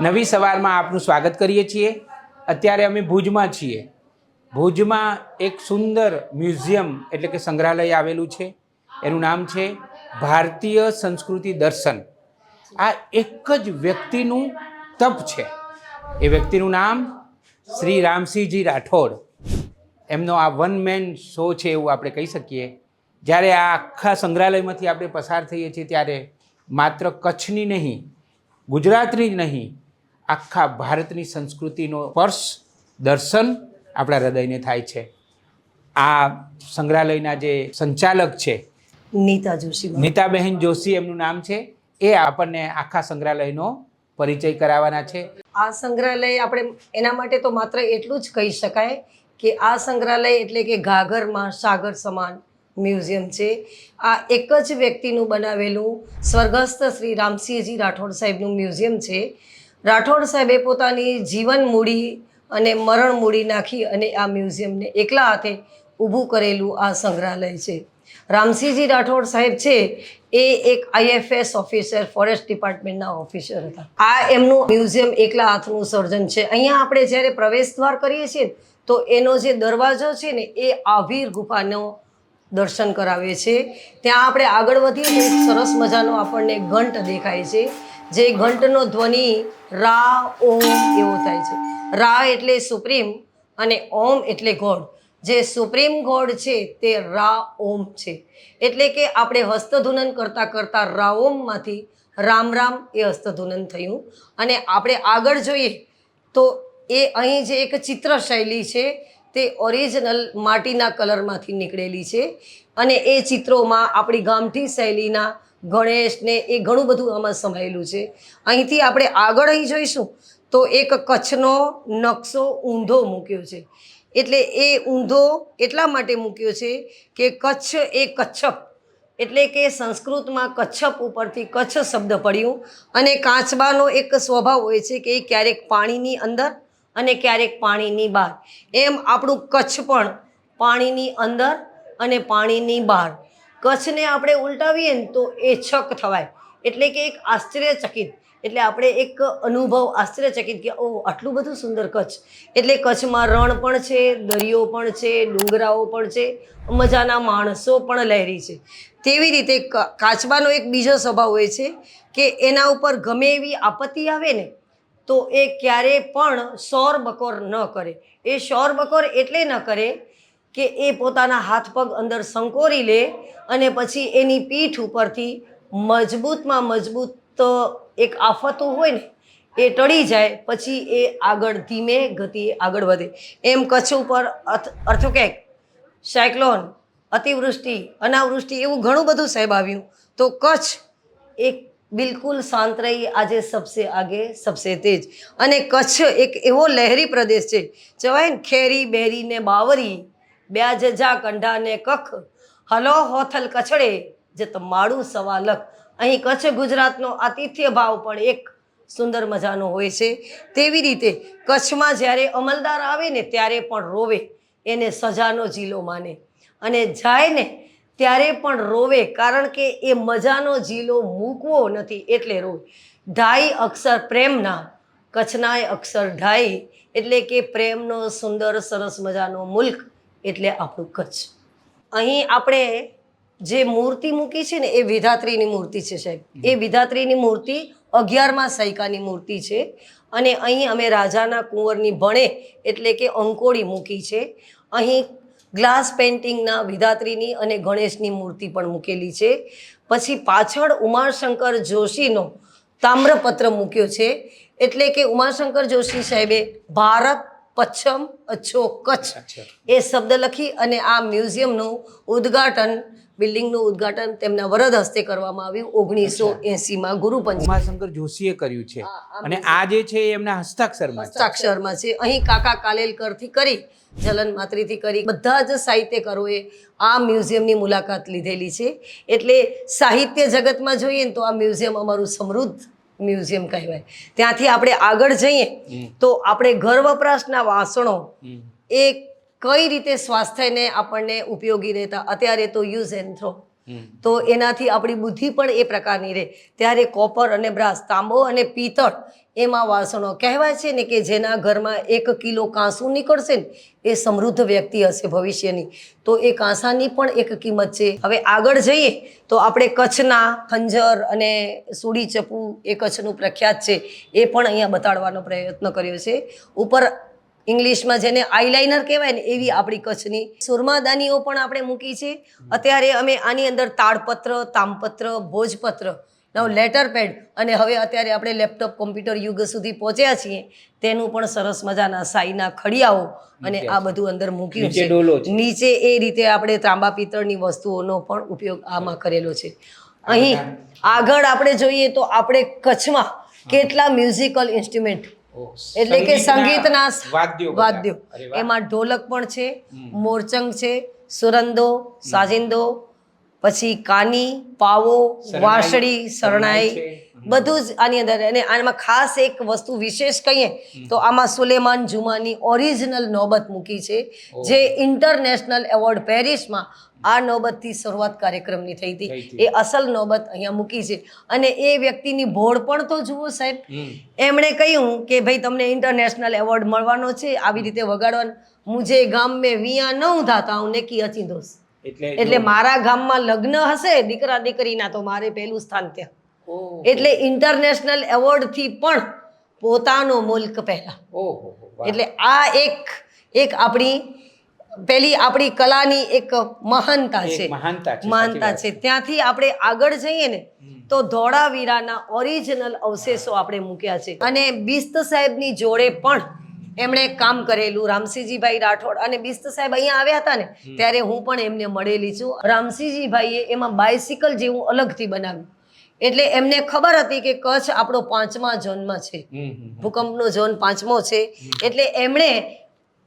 નવી સવારમાં આપનું સ્વાગત કરીએ છીએ. અત્યારે અમે ભુજમાં છીએ. ભુજમાં એક સુંદર મ્યુઝિયમ એટલે કે સંગ્રહાલય આવેલું છે. એનું નામ છે ભારતીય સંસ્કૃતિ દર્શન. આ એક જ વ્યક્તિનું તપ છે. એ વ્યક્તિનું નામ શ્રી રામસિંહજી રાઠોડ. એમનો આ વન મેન શો છે એવું આપણે કહી શકીએ. જ્યારે આ આખા સંગ્રહાલયમાંથી આપણે પસાર થઈએ છીએ ત્યારે માત્ર કચ્છની નહીં, ગુજરાતની જ નહીં આખા ભારતની સંસ્કૃતિનો સ્પર્શ દર્શન આપણા હૃદયને થાય છે. આ સંગ્રહાલયના જે સંચાલક છે નીતા જોશી નીતાબહેન જોશી એમનું નામ છે એ આપણને આખા સંગ્રહાલયનો પરિચય કરાવવાના છે. આ સંગ્રહાલય આપણે એના માટે તો માત્ર એટલું જ કહી શકાય કે આ સંગ્રહાલય એટલે કે ઘાઘરમાં સાગર સમાન મ્યુઝિયમ છે. આ એક જ વ્યક્તિનું બનાવેલું સ્વર્ગસ્થ શ્રી રામસિંહજી રાઠોડ સાહેબનું મ્યુઝિયમ છે. રાઠોડ સાહેબે પોતાની જીવન મૂડી અને મરણ મૂડી નાખી અને આ મ્યુઝિયમને એકલા હાથે ઊભું કરેલું આ સંગ્રહાલય છે. રામસિંહજી રાઠોડ સાહેબ છે, એ એક આઈએફએસ ઓફિસર, ફોરેસ્ટ ડિપાર્ટમેન્ટના ઓફિસર હતા. આ એમનું મ્યુઝિયમ એકલા હાથનું સર્જન છે. અહીંયા આપણે જ્યારે પ્રવેશ દ્વાર કરીએ છીએ તો એનો જે દરવાજો છે ને, એ આભીર ગુફાનો દર્શન કરાવે છે. ત્યાં આપણે આગળ વધીએ સરસ મજાનો આપણને ઘંટ દેખાય છે. જે ઘંટનો ધ્વનિ રા, ઓમ એવો થાય છે. રા એટલે સુપ્રીમ અને ઓમ એટલે ગોડ જે સુપ્રીમ ગોડ છે તે રા, ઓમ છે. એટલે કે આપણે હસ્તધૂનન કરતાં કરતાં રા ઓમમાંથી રામ રામ એ હસ્તધૂનન થયું. અને આપણે આગળ જોઈએ તો એ અહીં જે એક ચિત્ર શૈલી છે તે ઓરિજિનલ માટીના કલરમાંથી નીકળેલી છે. અને એ ચિત્રોમાં આપણી ગામઠી શૈલીના ગણેશ ને એ ઘણું બધું આમાં સમાયેલું છે. અહીંથી આપણે આગળ અહીં જોઈશું તો એક કચ્છનો નકશો ઊંધો મૂક્યો છે. એટલે એ ઊંધો એટલા માટે મૂક્યો છે કે કચ્છ એ કચ્છપ. એટલે કે સંસ્કૃતમાં કચ્છપ ઉપરથી કચ્છ શબ્દ પડ્યું અને કાચબાનો એક સ્વભાવ હોય છે કે એ ક્યારેક પાણીની અંદર અને ક્યારેક પાણીની બહાર. એમ આપણું કચ્છ પણ પાણીની અંદર અને પાણીની બહાર. કચ્છને આપણે ઉલટાવીએ ને તો એ છક થવાય. એટલે કે એક આશ્ચર્યચકિત. એટલે આપણે એક અનુભવ આશ્ચર્યચકિત કે ઓ આટલું બધું સુંદર કચ્છ. એટલે કચ્છમાં રણ પણ છે, દરિયો પણ છે, ડુંગરાઓ પણ છે, મજાના માણસો પણ લહેરી છે. તેવી રીતે કાચબાનો એક બીજો સ્વભાવ હોય છે કે એના ઉપર ગમે એવી આપત્તિ આવે ને, તો એ ક્યારે પણ શોર બકોર ન કરે. એ શોર બકોર એટલે ન કરે કે એ પોતાના હાથ પગ અંદર સંકોરી લે અને પછી એની પીઠ ઉપરથી મજબૂતમાં મજબૂત એક આફતો હોય ને, એ ટળી જાય, પછી એ આગળ ધીમે ગતિએ આગળ વધે. એમ કચ્છ ઉપર અર્થોકેક સાયક્લોન, અતિવૃષ્ટિ, અનાવૃષ્ટિ એવું ઘણું બધું સાહેબ આવ્યું. તો કચ્છ એક બિલકુલ શાંત રહી, આજે સબસે આગે, સબસે તેજ. અને કચ્છ એક એવો લહેરી પ્રદેશ છે. જવાય ને ખેરી, બેરી ને બાવરી બ્યા જજા કંઢા ને કખ. હલો હોથલ કચડે જે તમારું સવાલક અહીં કચ્છ ગુજરાતનો આતિથ્ય ભાવ પણ એક સુંદર મજાનો હોય છે. તેવી રીતે કચ્છમાં જ્યારે અમલદાર આવે ને ત્યારે પણ રોવે, એને સજાનો જીલો માને. અને જાય ને ત્યારે પણ રોવે, કારણ કે એ મજાનો જીલો મૂકવો નથી એટલે રોવે. ઢાઈ અક્ષર પ્રેમના, કચ્છનાય અક્ષર ઢાઈ, એટલે કે પ્રેમનો સુંદર સરસ મજાનો મુલ્ક. એટલે આપણું કચ્છ. અહીં આપણે જે મૂર્તિ મૂકી છે ને એ વિધાત્રીની મૂર્તિ છે સાહેબ. એ વિધાત્રીની મૂર્તિ અગિયારમાં સૈકાની મૂર્તિ છે અને અહીં અમે રાજાના કુંવરની ભણે એટલે કે અંકોળી મૂકી છે. અહીં ગ્લાસ પેઇન્ટિંગના વિધાત્રીની અને ગણેશની મૂર્તિ પણ મૂકેલી છે. પછી પાછળ ઉમાશંકર જોશીનો તામ્રપત્ર મૂક્યો છે. એટલે કે ઉમાશંકર જોશી સાહેબે ભારત પશ્ચિમ અચ્છો. કચ્છ એ શબ્દ લખી અને આ મ્યુઝિયમનું ઉદ્ઘાટન બિલ્ડિંગનું ઉદ્ઘાટન તેમના વરદ હસ્તે કરવામાં આવ્યું ઓગણીસો એંસીમાં ગુરુપંચ ઉમાશંકર જોશીએ કર્યું છે. અને આ જે છે એમના હસ્તાક્ષરમાં હસ્તાક્ષરમાં છે. અહીં કાકા કાલેલકરથી કરી જલન માત્રીથી કરી. બધા જ સાહિત્યકારોએ આ મ્યુઝિયમની મુલાકાત લીધેલી છે. એટલે સાહિત્ય જગતમાં જોઈએ ને તો આ મ્યુઝિયમ અમારું સમૃદ્ધ મ્યુઝિયમ કહેવાય. ત્યાંથી આપણે આગળ જઈએ તો આપણે ઘર વપરાશના વાસણો એ કઈ રીતે સ્વાસ્થ્યને આપણને ઉપયોગી રહેતા? અત્યારે તો યુઝ એન્ડ થ્રો. તો એનાથી આપણી બુદ્ધિ પણ એ પ્રકારની રહે. ત્યારે કોપર અને બ્રાસ, તાંબો અને પિત્તળ એમાં વાસણો કહેવાય છે ને કે જેના ઘરમાં એક કિલો કાંસું નીકળશે ને, એ સમૃદ્ધ વ્યક્તિ હશે ભવિષ્યની. તો એ કાંસાની પણ એક કિંમત છે. હવે આગળ જઈએ તો આપણે કચ્છના ખંજર અને સુડી ચપ્પુ એ કચ્છનું પ્રખ્યાત છે. એ પણ અહીંયા બતાડવાનો પ્રયત્ન કર્યો છે. ઉપર ઇંગ્લિશમાં જેને આઈલાઇનર કહેવાય ને એવી આપણી કચ્છની સુરમાદાનીઓ પણ આપણે મૂકી છે. અત્યારે અમે આની અંદર તાડપત્ર તામપત્ર ભોજપત્ર નવ લેટર પેડ અને હવે અત્યારે આપણે લેપટોપ કોમ્પ્યુટર યુગ સુધી પહોંચ્યા છીએ. તેનું પણ સરસ મજાના સાઈના ખડિયાઓ અને આ બધું અંદર મૂક્યું છે. નીચે એ રીતે આપણે ત્રાંબા પિત્તળની વસ્તુઓનો પણ ઉપયોગ આમાં કરેલો છે. અહીં આગળ આપણે જોઈએ તો આપણે કચ્છમાં કેટલા મ્યુઝિકલ ઇન્સ્ટ્રુમેન્ટ એટલે કે સંગીતના વાદ્યો વાદ્યો. એમાં ઢોલક પણ છે મોરચંગ છે સુરંદો સાજિંદો પછી કાની પાવો વાંસળી શરણાઈ. બધું જ આની અંદર. અને આમાં ખાસ એક વસ્તુ વિશેષ કહીએ તો આમાં સુલેમાન જુમાની ઓરિજિનલ નોબત મૂકી છે જે ઇન્ટરનેશનલ એવોર્ડ પેરિસમાં આ નોબતથી શરૂઆત કાર્યક્રમની થઈ હતી. એ અસલ નોબત અહીંયા મૂકી છે. અને એ વ્યક્તિની ભોળ પણ તો જુઓ સાહેબ. એમણે કહ્યું કે ભાઈ તમને ઇન્ટરનેશનલ એવોર્ડ મળવાનો છે. આવી રીતે વગાડવાનું મુજે ગામ મેં વિયા ન ધાતા હું નેકી અચી દોસ એટલે એટલે મારા ગામમાં લગ્ન હશે દીકરા દીકરીના તો મારે પહેલું સ્થાન ત્યાં. એટલે ઇન્ટરનેશનલ એવોર્ડથી પણ પોતાનો મુલ્ક પહેલા. એટલે આ એક એક આપણી પેલી આપણી કલાની એક મહાનતા છે. મહાનતા છે, ત્યાંથી આપણે આગળ જઈએ ને તો ધોળાવીરાના ઓરિજિનલ અવશેષો આપણે મૂક્યા છે. અને બિસ્ત સાહેબની જોડે પણ એમણે કામ કરેલું રામસિંહજીભાઈ રાઠોડ. અને બિસ્ત સાહેબ અહીંયા આવ્યા હતા ને ત્યારે હું પણ એમને મળેલી છું. રામસિંહજીભાઈએ એમાં બાઇસિકલ જેવું અલગથી બનાવ્યું. એટલે એમને ખબર હતી કે કચ્છ આપણો પાંચમા ઝોનમાં છે. ભૂકંપનો ઝોન પાંચમો છે. એટલે એમણે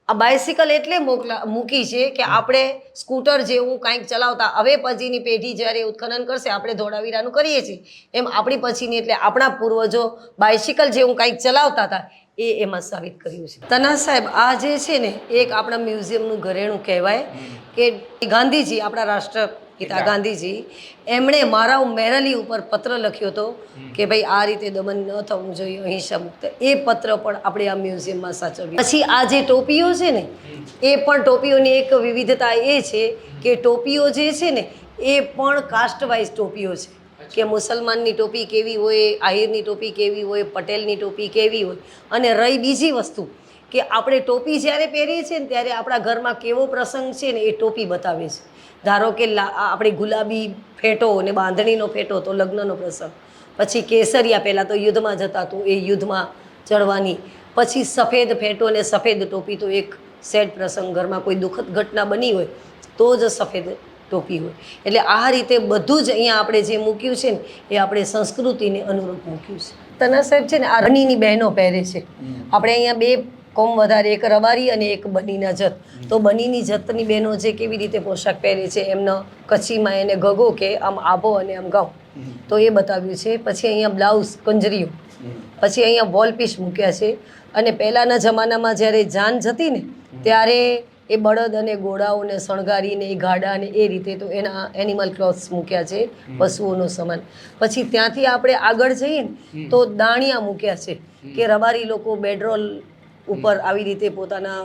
આ બાયસિકલ એટલે મોકલા મૂકી છે કે આપણે સ્કૂટર જેવું કાંઈક ચલાવતા હવે પછીની પેઢી જ્યારે ઉત્ખનન કરશે આપણે ધોળાવીરાનું કરીએ છીએ. એમ આપણી પછીની એટલે આપણા પૂર્વજો બાયસિકલ જેવું કાંઈક ચલાવતા હતા એ એમાં સાબિત કર્યું છે. તના સાહેબ આ જે છે ને એક આપણા મ્યુઝિયમનું ઘરેણું કહેવાય કે ગાંધીજી આપણા રાષ્ટ્રપિતા ગાંધીજી એમણે મારા મેરલી ઉપર પત્ર લખ્યો હતો કે ભાઈ આ રીતે દમન ન થવું જોઈએ અહિંસા મુક્ત એ પત્ર પણ આપણે આ મ્યુઝિયમમાં સાચવ્યું. પછી આ જે ટોપીઓ છે ને એ પણ ટોપીઓની એક વિવિધતા એ છે કે ટોપીઓ જે છે ને એ પણ કાસ્ટ વાઇઝ ટોપીઓ છે. કે મુસલમાનની ટોપી કેવી હોય આહિરની ટોપી કેવી હોય પટેલની ટોપી કેવી હોય અને રહી બીજી વસ્તુ. કે આપણે ટોપી જ્યારે પહેરીએ છીએ ને ત્યારે આપણા ઘરમાં કેવો પ્રસંગ છે ને એ ટોપી બતાવે છે. ધારો કે આપણે ગુલાબી ફેટો ને બાંધણીનો ફેટો તો લગ્નનો પ્રસંગ. પછી કેસરિયા પહેલાં તો યુદ્ધમાં જતા હતું એ યુદ્ધમાં ચડવાની. પછી સફેદ ફેટો ને સફેદ ટોપી તો એક સેડ પ્રસંગ. ઘરમાં કોઈ દુઃખદ ઘટના બની હોય તો જ સફેદ ટોપી હોય. એટલે આ રીતે બધું જ અહીંયા આપણે જે મૂક્યું છે ને એ આપણે સંસ્કૃતિને અનુરૂપ મૂક્યું છે. તના સાહેબ છે ને આ રણીની બહેનો પહેરે છે. આપણે અહીંયા બે કોમ વધારે, એક રબારી અને એક બનીના જત. તો બનીની જતની બહેનો જે કેવી રીતે પોશાક પહેરે છે, એમનો કચ્છીમાં એને ગગો કે આમ આભો અને આમ ગાઉ. તો એ બતાવ્યું છે. પછી અહીંયા બ્લાઉઝ, કંજરીઓ. પછી અહીંયા વોલ પીસ મૂક્યા છે. અને પહેલાંના જમાનામાં જ્યારે જાન જતી ને, ત્યારે એ બળદ અને ઘોડાઓને શણગારીને, એ ગાડાને એ રીતે તો એના એનિમલ ક્લોથ્સ મૂક્યા છે, પશુઓનો સમાન. પછી ત્યાંથી આપણે આગળ જઈએ ને તો દાણિયા મૂક્યા છે, કે રબારી લોકો બેડરોલ ઉપર આવી રીતે પોતાના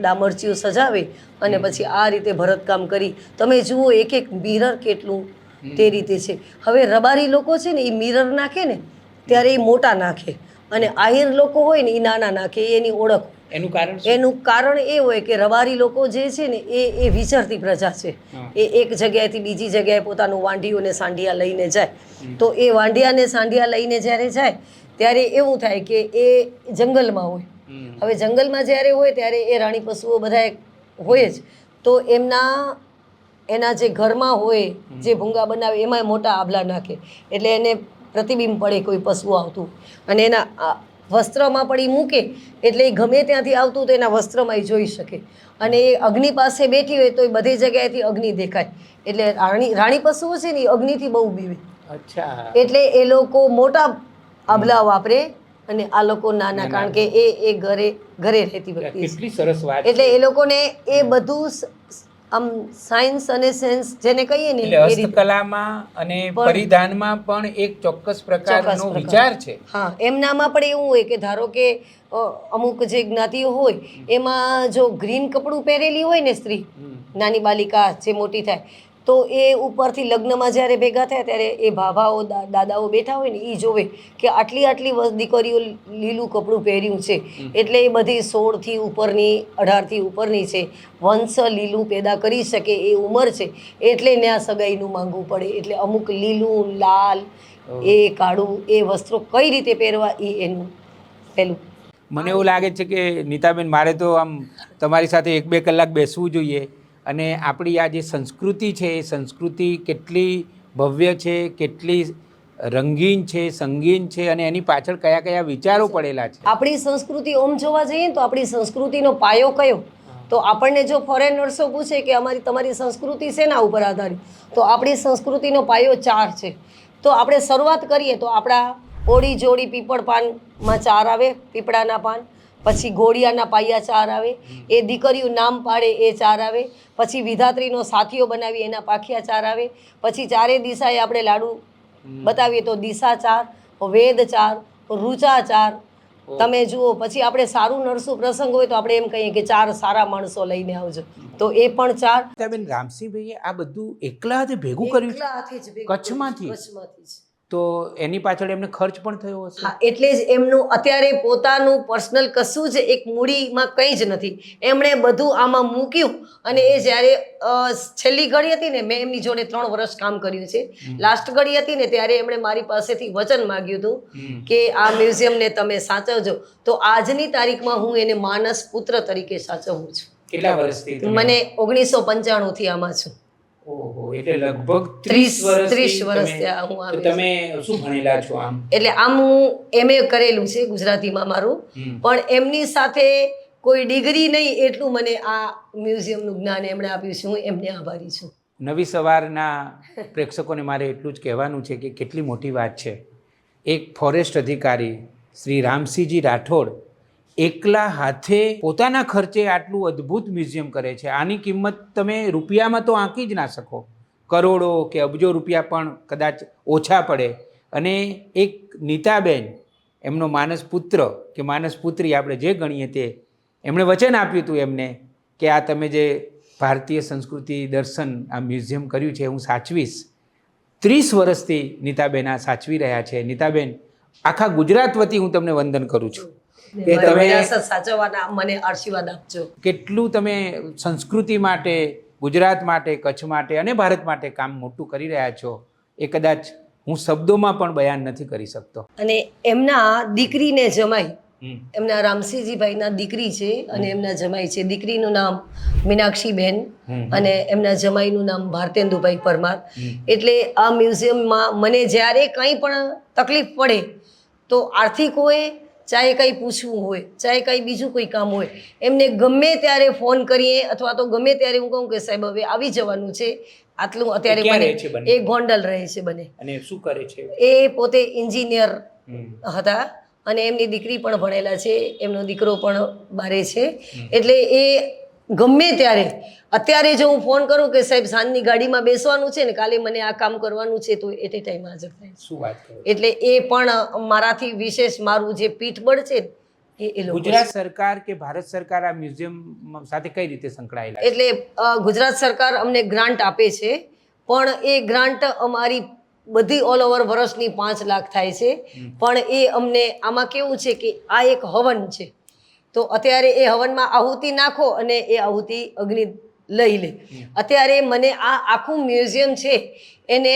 ડામરચીઓ સજાવે અને પછી આ રીતે ભરતકામ કરી. તમે જુઓ એક એક મિરર કેટલું તે રીતે છે. હવે રબારી લોકો છે ને એ મિરર નાખે ને ત્યારે એ મોટા નાખે. અને આહિર લોકો હોય ને એ નાના નાખે એની ઓળખ. એનું કારણ એનું કારણ એ હોય કે રબારી લોકો જે છે ને એ એ વિચરતી પ્રજા છે. એ એક જગ્યાએથી બીજી જગ્યાએ પોતાનું વાંઢીઓને સાંઢિયા લઈને જાય. તો એ વાંઢિયાને સાંઢિયા લઈને જ્યારે જાય ત્યારે એવું થાય કે એ જંગલમાં હોય. હવે જંગલમાં જ્યારે હોય ત્યારે એ રાણી પશુઓ બધા હોય જ. તો એમના એના જે ઘરમાં હોય જે ભૂંગા બનાવે એમાં મોટા આભલા નાખે. એટલે એને પ્રતિબિંબ પડે કોઈ પશુ આવતું. અને એના વસ્ત્રમાં પડી મૂકે. એટલે એ ગમે ત્યાંથી આવતું તો એના વસ્ત્રમાં એ જોઈ શકે. અને એ અગ્નિ પાસે બેઠી હોય તો એ બધી જગ્યાએથી અગ્નિ દેખાય. એટલે રાણી રાણી પશુઓ છે ને એ અગ્નિથી બહુ બીવે. અચ્છા. એટલે એ લોકો મોટા આભલા વાપરે. અને આ લોકો નાના કારણ કે એ એ ઘરે ઘરે રહેતી વ્યક્તિ કેટલી સરસ વાત એટલે એ લોકોને એ બધું આમ સાયન્સ અને સેન્સ જેને કહીએ ને હસ્તકલામાં અને પરિધાનમાં પણ એક ચોક્કસ પ્રકારનો પ્રકાર. વિચાર છે. હા એમનામાં પણ એવું હોય કે ધારો કે અમુક જે જ્ઞાતિઓ હોય એમાં જો ગ્રીન કપડું પહેરેલી હોય ને સ્ત્રી નાની બાલિકા જે મોટી થાય તો એ ઉપરથી લગ્નમાં જ્યારે ભેગા થયા ત્યારે એ ભાભાઓ દાદાઓ બેઠા હોય ને એ જોવે કે આટલી આટલી દીકરીઓ લીલું કપડું પહેર્યું છે. એટલે એ બધી સોળથી ઉપરની અઢારથી ઉપરની છે. વંશ લીલું પેદા કરી શકે એ ઉંમર છે. એટલે ને આ સગાઈનું માંગવું પડે. એટલે અમુક લીલું લાલ એ કાળું એ વસ્ત્રો કઈ રીતે પહેરવા એ એનું પહેલું. મને એવું લાગે છે કે નીતાબેન મારે તો આમ તમારી સાથે એક બે કલાક બેસવું જોઈએ. અને આપણી આ જે સંસ્કૃતિ છે, એ સંસ્કૃતિ કેટલી ભવ્ય છે, કેટલી રંગીન છે, સંગીન છે અને એની પાછળ કયા કયા વિચારો પડેલા છે? આપણી સંસ્કૃતિ ઓમ જોવા જઈએ તો આપણી સંસ્કૃતિનો પાયો કયો? તો આપણને જો ફોરેનર્સો પૂછે કે અમારી, તમારી સંસ્કૃતિ શેના ઉપર આધારિત? તો આપણી સંસ્કૃતિનો પાયો ચાર છે. તો આપણે શરૂઆત કરીએ તો આપણા ઓળી જોડી પીપળ પાનમાં ચાર આવે, પીપળાના પાન. પછી ઘોડિયાના પાયા ચાર આવે એ દીકરીઓ નામ પાડે એ ચાર આવે. પછી વિધાત્રીનો સાથીઓ બનાવી એના પાખિયા ચાર આવે. પછી ચારે દિશાએ આપણે લાડુ બતાવીએ તો દિશા ચાર વેદ ચાર રૂચા ચાર. તમે જુઓ પછી આપણે સારું નરસું પ્રસંગ હોય તો આપણે એમ કહીએ કે ચાર સારા માણસો લઈને આવજો. તો એ પણ ચાર. નીતાબેન રામસિંહભાઈએ આ બધું એકલા હાથે ભેગું કર્યું કચ્છમાંથી? કચ્છમાંથી જ. તો એની પાછળ એમને ખર્ચ પણ થયો હશે? હા એટલે જ એમનું અત્યારે પોતાનું પર્સનલ કશું જ એક મૂડીમાં કંઈ જ નથી. એમણે બધું આમાં મૂક્યું અને એ જ્યારે છેલ્લી ઘડી હતી ને મેં એમની જોડે ત્રણ વર્ષ કામ કર્યું છે. લાસ્ટ ઘડી હતી ને ત્યારે એમણે મારી પાસેથી વચન માગ્યું હતું કે આ મ્યુઝિયમને તમે સાચવજો. તો આજની તારીખમાં હું એને માનસ પુત્ર તરીકે સાચવું છું. કેટલા વર્ષથી? મને ઓગણીસો પંચાણુંથી આમાં છું. ઓહો એટલે લગભગ ત્રીસ- 30 ત્રીસ વર્ષ તમે- થયા હું આ તમે શું ભણેલા છો આમ? એટલે આમ હું એમએ કરેલું છે ગુજરાતીમાં મારું. પણ એમની સાથે કોઈ ડિગ્રી નહીં એટલું મને આ મ્યુઝિયમનું જ્ઞાન એમણે આપ્યું છે હું એમને આભારી છું. નવી સવારના પ્રેક્ષકોને મારે એટલું જ કહેવાનું છે કે કેટલી મોટી વાત છે. એક ફોરેસ્ટ અધિકારી શ્રી રામસિંહજી રાઠોડ એકલા હાથે પોતાના ખર્ચે આટલું અદ્ભુત મ્યુઝિયમ કરે છે. આની કિંમત તમે રૂપિયામાં તો આંકી જ ના શકો. કરોડો કે અબજો રૂપિયા પણ કદાચ ઓછા પડે. અને એક નીતાબેન, એમનો માનસ પુત્ર કે માનસ પુત્રી આપણે જે ગણીએ તે, એમણે વચન આપ્યું હતું એમને કે આ તમે જે ભારતીય સંસ્કૃતિ દર્શન આ મ્યુઝિયમ કર્યું છે, હું સાચવીશ. ત્રીસ વર્ષથી નીતાબેન આ સાચવી રહ્યા છે. નીતાબેન, આખા ગુજરાત વતી હું તમને વંદન કરું છું. કે તમે સાચવવાના મને આશીર્વાદ આપજો. કેટલું તમે સંસ્કૃતિ માટે ગુજરાત માટે કચ્છ માટે અને ભારત માટે કામ મોટું કરી રહ્યા છો એ કદાચ હું શબ્દોમાં પણ બયાન નથી કરી શકતો. અને એમના દીકરીને જમાઈ. એમના રામસિંહજીભાઈના દીકરી છે અને એમના જમાઈ છે. દીકરીનું નામ મીનાક્ષીબેન અને એમના જમાઈનું નામ ભારતેન્દુભાઈ પરમાર. એટલે આ મ્યુઝિયમમાં મને જ્યારે કંઈ પણ તકલીફ પડે તો આર્થિક હોય ચાહે કંઈ પૂછવું હોય ચાહે કંઈ બીજું કોઈ કામ હોય એમને ગમે ત્યારે ફોન કરીએ અથવા તો ગમે ત્યારે હું કહું કે સાહેબ હવે આવી જવાનું છે આટલું અત્યારે છે એ ગોંડલ રહે છે બને. અને શું કરે છે? એ પોતે એન્જિનિયર હતા અને એમની દીકરી પણ ભણેલા છે એમનો દીકરો પણ બારે છે. એટલે એ ગમે ત્યારે. અત્યારે જો હું ફોન કરું કે સાહેબ સાંજની ગાડીમાં બેસવાનું છે ને કાલે મને આ કામ કરવાનું છે તો એટ એ ટાઈમ હાજર થાય. શું વાત એટલે એ પણ મારાથી વિશેષ મારું જે પીઠબળ છે ગુજરાત સરકાર કે ભારત સરકાર આ મ્યુઝિયમ સાથે કઈ રીતે સંકળાયેલા એટલે ગુજરાત સરકાર અમને ગ્રાન્ટ આપે છે પણ એ ગ્રાન્ટ અમારી બધી ઓલ ઓવર વર્ષની પાંચ લાખ થાય છે. પણ એ અમને આમાં કેવું છે કે આ એક હવન છે. તો અત્યારે એ હવનમાં આહુતિ નાખો અને એ આહુતિ અગ્નિ લઈ લે. અત્યારે મને આ આખું મ્યુઝિયમ છે એને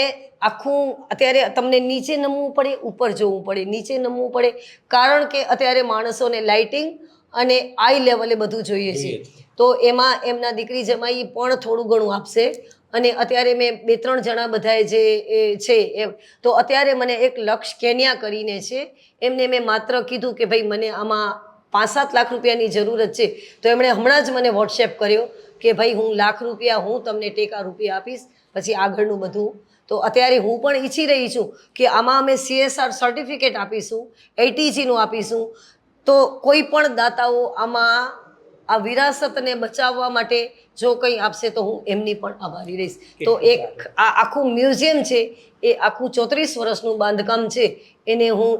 આખું અત્યારે તમને નીચે નમવું પડે ઉપર જોવું પડે નીચે નમવું પડે. કારણ કે અત્યારે માણસોને લાઇટિંગ અને આઈ લેવલે બધું જોઈએ છે. તો એમાં એમના દીકરી જમાઈ પણ થોડું ઘણું આપશે. અને અત્યારે મેં બે ત્રણ જણા બધાએ જે એ છે એ તો અત્યારે મને એક લક્ષ કેન્યા કરીને છે. એમને મેં માત્ર કીધું કે ભાઈ મને આમાં પાંચ સાત લાખ રૂપિયાની જરૂરત છે. તો એમણે હમણાં જ મને વોટ્સએપ કર્યો કે ભાઈ હું લાખ રૂપિયા હું તમને ટેકા રૂપિયા આપીશ પછી આગળનું બધું. તો અત્યારે હું પણ ઈચ્છી રહી છું કે આમાં અમે સીએસઆર સર્ટિફિકેટ આપીશું એટીજીનું આપીશું. તો કોઈ પણ દાતાઓ આમાં આ વિરાસતને બચાવવા માટે જો કંઈ આપશે તો હું એમની પણ આભારી રહીશ. તો એક આ આખું મ્યુઝિયમ છે એ આખું ચોત્રીસ વર્ષનું બાંધકામ છે. એને હું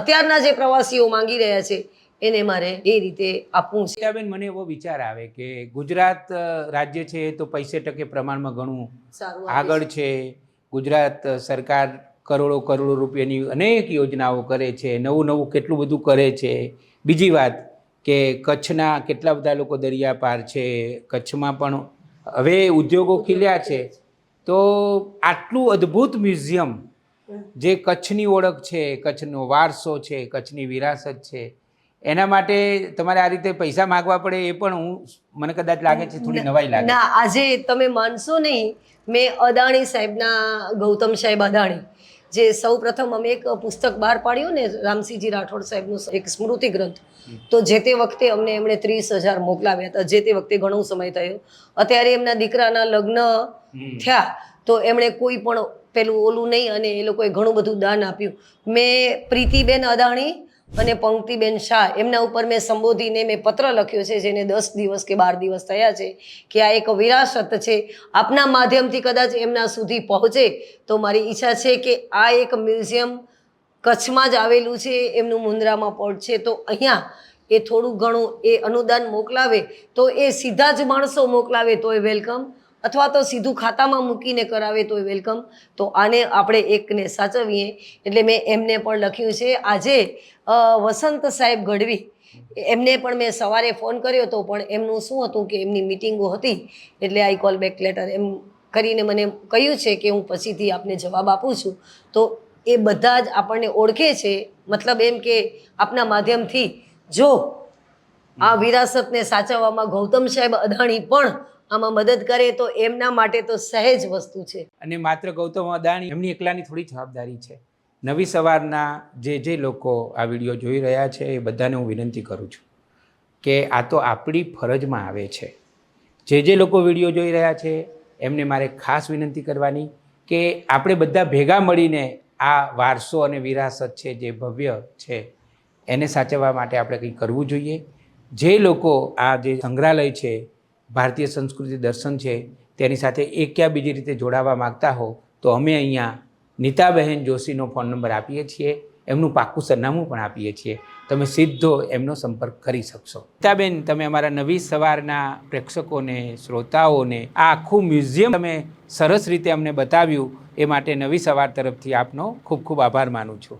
અત્યારના જે પ્રવાસીઓ માંગી રહ્યા છે એને મારે એ રીતે આપવું છે. બેન મને એવો વિચાર આવે કે ગુજરાત રાજ્ય છે એ તો પૈસે ટકે પ્રમાણમાં ઘણું સારું આગળ છે. ગુજરાત સરકાર કરોડો કરોડો રૂપિયાની અનેક યોજનાઓ કરે છે નવું નવું કેટલું બધું કરે છે. બીજી વાત કે કચ્છના કેટલા બધા લોકો દરિયા પાર છે કચ્છમાં પણ હવે ઉદ્યોગો ખીલ્યા છે. તો આટલું અદ્ભુત મ્યુઝિયમ જે કચ્છની ઓળખ છે કચ્છનો વારસો છે કચ્છની વિરાસત છે એના માટે તમારે આ રીતે પૈસા માગવા પડે એ પણ હું મને કદાચ લાગે છે થોડી નવાઈ લાગે. ના આજે તમે માનશો નહીં મેં અદાણી સાહેબના ગૌતમ સાહેબ અદાણી જે સૌ પ્રથમ અમે એક પુસ્તક બહાર પાડ્યું ને રામસિંહજી રાઠોડ સાહેબનું એક સ્મૃતિ ગ્રંથ. તો જે તે વખતે અમને એમણે ત્રીસ હજાર મોકલાવ્યા હતા જે તે વખતે ઘણો સમય થયો. અત્યારે એમના દીકરાના લગ્ન થયા તો એમણે કોઈ પણ પેલું ઓલું નહીં અને એ લોકોએ ઘણું બધું દાન આપ્યું. મેં પ્રીતિબેન અદાણી અને પંક્તિબેન શાહ, એમના ઉપર મેં સંબોધીને મેં પત્ર લખ્યો છે, જેને દસ દિવસ કે બાર દિવસ થયા છે, કે આ એક વિરાસત છે. આપના માધ્યમથી કદાચ એમના સુધી પહોંચે તો મારી ઈચ્છા છે કે આ એક મ્યુઝિયમ કચ્છમાં જ આવેલું છે, એમનું મુન્દ્રામાં પોર્ટ છે. તો અહીંયા એ થોડું ઘણું એ અનુદાન મોકલાવે તો એ સીધા જ માણસો મોકલાવે તો એ વેલકમ. અથવા તો સીધું ખાતામાં મૂકીને કરાવે તો વેલકમ. તો આને આપણે એકને સાચવીએ. એટલે મેં એમને પણ લખ્યું છે. આજે વસંત સાહેબ ગઢવી, એમને પણ મેં સવારે ફોન કર્યો હતો પણ એમનું શું હતું કે એમની મિટિંગો હતી. એટલે આઈ કોલ બેક લેટર એમ કરીને મને કહ્યું છે કે હું પછીથી આપને જવાબ આપું છું. તો એ બધા જ આપણને ઓળખે છે. મતલબ એમ કે આપના માધ્યમથી જો આ વિરાસતને સાચવવામાં ગૌતમ સાહેબ અદાણી પણ આમાં મદદ કરે તો એમના માટે તો સહેજ વસ્તુ છે. અને માત્ર ગૌતમ અદાણી, એમની એકલાની થોડી જવાબદારી છે. નવી સવારના જે જે લોકો આ વીડિયો જોઈ રહ્યા છે, એ બધાને હું વિનંતી કરું છું કે આ તો આપણી ફરજમાં આવે છે. જે જે લોકો વીડિયો જોઈ રહ્યા છે, એમને મારે ખાસ વિનંતી કરવાની કે આપણે બધા ભેગા મળીને આ વારસો અને વિરાસત છે, જે ભવ્ય છે, એને સાચવવા માટે આપણે કંઈક કરવું જોઈએ. જે લોકો આ જે સંગ્રહાલય છે ભારતીય સંસ્કૃતિ દર્શન છે, તેની સાથે એક ક્યાં બીજી રીતે જોડાવા માગતા હો, તો અમે અહીંયા નીતાબહેન જોશીનો ફોન નંબર આપીએ છીએ, એમનું પાક્કું સરનામું પણ આપીએ છીએ. તમે સીધો એમનો સંપર્ક કરી શકશો. નીતાબેન, તમે અમારા નવી સવારના પ્રેક્ષકોને, શ્રોતાઓને આ આખું મ્યુઝિયમ તમે સરસ રીતે અમને બતાવ્યું, એ માટે નવી સવાર તરફથી આપનો ખૂબ ખૂબ આભાર માનું છું.